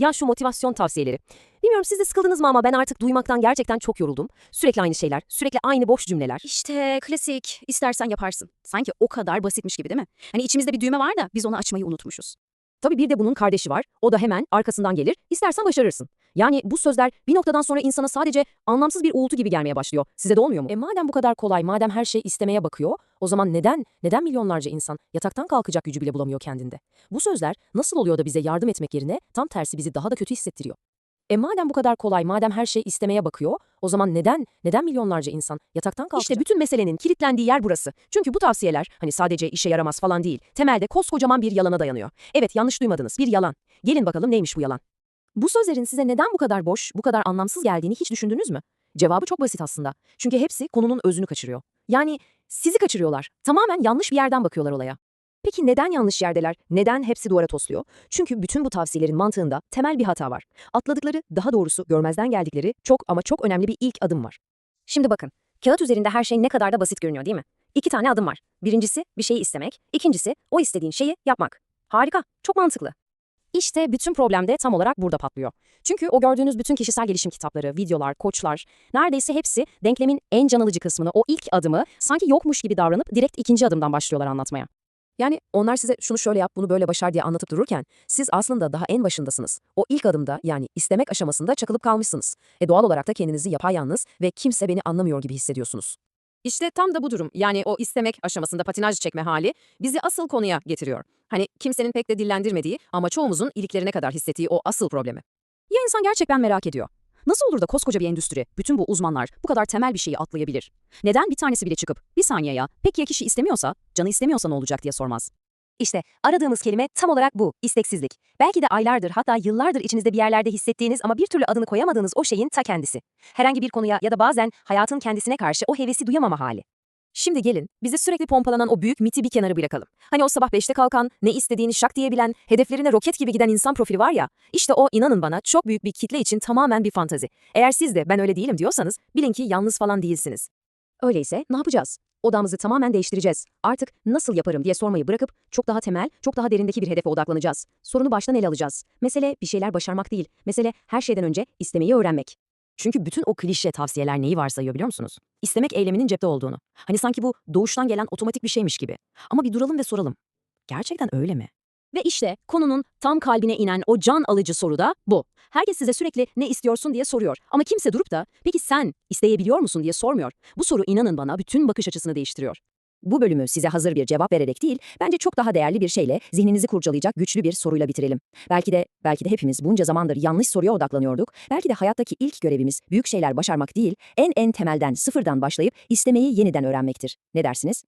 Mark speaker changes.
Speaker 1: Ya şu motivasyon tavsiyeleri. Bilmiyorum siz de sıkıldınız mı ama ben artık duymaktan gerçekten çok yoruldum. Sürekli aynı şeyler, sürekli aynı boş cümleler.
Speaker 2: İşte klasik. İstersen yaparsın. Sanki o kadar basitmiş gibi değil mi? Hani içimizde bir düğme var da biz onu açmayı unutmuşuz.
Speaker 1: Tabii bir de bunun kardeşi var. O da hemen arkasından gelir. İstersen başarırsın. Yani bu sözler bir noktadan sonra insana sadece anlamsız bir uğultu gibi gelmeye başlıyor. Size de olmuyor mu? E madem bu kadar kolay, madem her şey istemeye bakıyor, o zaman neden, neden milyonlarca insan yataktan kalkacak gücü bile bulamıyor kendinde? Bu sözler nasıl oluyor da bize yardım etmek yerine tam tersi bizi daha da kötü hissettiriyor? E madem bu kadar kolay, madem her şey istemeye bakıyor, o zaman neden, neden milyonlarca insan yataktan kalkacak? İşte bütün meselenin kilitlendiği yer burası. Çünkü bu tavsiyeler hani sadece işe yaramaz falan değil, temelde koskocaman bir yalana dayanıyor. Evet yanlış duymadınız, bir yalan. Gelin bakalım neymiş bu yalan? Bu sözlerin size neden bu kadar boş, bu kadar anlamsız geldiğini hiç düşündünüz mü? Cevabı çok basit aslında. Çünkü hepsi konunun özünü kaçırıyor. Yani sizi kaçırıyorlar. Tamamen yanlış bir yerden bakıyorlar olaya. Peki neden yanlış yerdeler? Neden hepsi duvara tosluyor? Çünkü bütün bu tavsiyelerin mantığında temel bir hata var. Atladıkları, daha doğrusu görmezden geldikleri çok ama çok önemli bir ilk adım var. Şimdi bakın, kağıt üzerinde her şey ne kadar da basit görünüyor değil mi? İki tane adım var. Birincisi bir şeyi istemek, ikincisi o istediğin şeyi yapmak. Harika, çok mantıklı. İşte bütün problem de tam olarak burada patlıyor. Çünkü o gördüğünüz bütün kişisel gelişim kitapları, videolar, koçlar, neredeyse hepsi denklemin en can alıcı kısmını, o ilk adımı sanki yokmuş gibi davranıp direkt ikinci adımdan başlıyorlar anlatmaya. Yani onlar size şunu şöyle yap, bunu böyle başar diye anlatıp dururken siz aslında daha en başındasınız. O ilk adımda yani istemek aşamasında çakılıp kalmışsınız. E doğal olarak da kendinizi yapayalnız ve kimse beni anlamıyor gibi hissediyorsunuz. İşte tam da bu durum yani o istemek aşamasında patinaj çekme hali bizi asıl konuya getiriyor. Hani kimsenin pek de dillendirmediği ama çoğumuzun iliklerine kadar hissettiği o asıl problemi. Ya insan gerçekten merak ediyor. Nasıl olur da koskoca bir endüstri, bütün bu uzmanlar bu kadar temel bir şeyi atlayabilir? Neden bir tanesi bile çıkıp bir saniye ya, peki ya kişi istemiyorsa, canı istemiyorsa ne olacak diye sormaz? İşte aradığımız kelime tam olarak bu, isteksizlik. Belki de aylardır hatta yıllardır içinizde bir yerlerde hissettiğiniz ama bir türlü adını koyamadığınız o şeyin ta kendisi. Herhangi bir konuya ya da bazen hayatın kendisine karşı o hevesi duyamama hali. Şimdi gelin, bizi sürekli pompalanan o büyük miti bir kenara bırakalım. Hani o sabah 5'te kalkan, ne istediğini şak diyebilen, hedeflerine roket gibi giden insan profili var ya, işte o inanın bana çok büyük bir kitle için tamamen bir fantazi. Eğer siz de ben öyle değilim diyorsanız, bilin ki yalnız falan değilsiniz. Öyleyse ne yapacağız? Odamızı tamamen değiştireceğiz. Artık nasıl yaparım diye sormayı bırakıp çok daha temel, çok daha derindeki bir hedefe odaklanacağız. Sorunu baştan ele alacağız. Mesele bir şeyler başarmak değil. Mesele her şeyden önce istemeyi öğrenmek. Çünkü bütün o klişe tavsiyeler neyi varsayıyor biliyor musunuz? İstemek eyleminin cepte olduğunu. Hani sanki bu doğuştan gelen otomatik bir şeymiş gibi. Ama bir duralım ve soralım. Gerçekten öyle mi? Ve işte konunun tam kalbine inen o can alıcı soru da bu. Herkes size sürekli ne istiyorsun diye soruyor. Ama kimse durup da peki sen isteyebiliyor musun diye sormuyor. Bu soru inanın bana bütün bakış açısını değiştiriyor. Bu bölümü size hazır bir cevap vererek değil, bence çok daha değerli bir şeyle zihninizi kurcalayacak güçlü bir soruyla bitirelim. Belki de belki de hepimiz bunca zamandır yanlış soruya odaklanıyorduk. Belki de hayattaki ilk görevimiz büyük şeyler başarmak değil, en en temelden sıfırdan başlayıp istemeyi yeniden öğrenmektir. Ne dersiniz?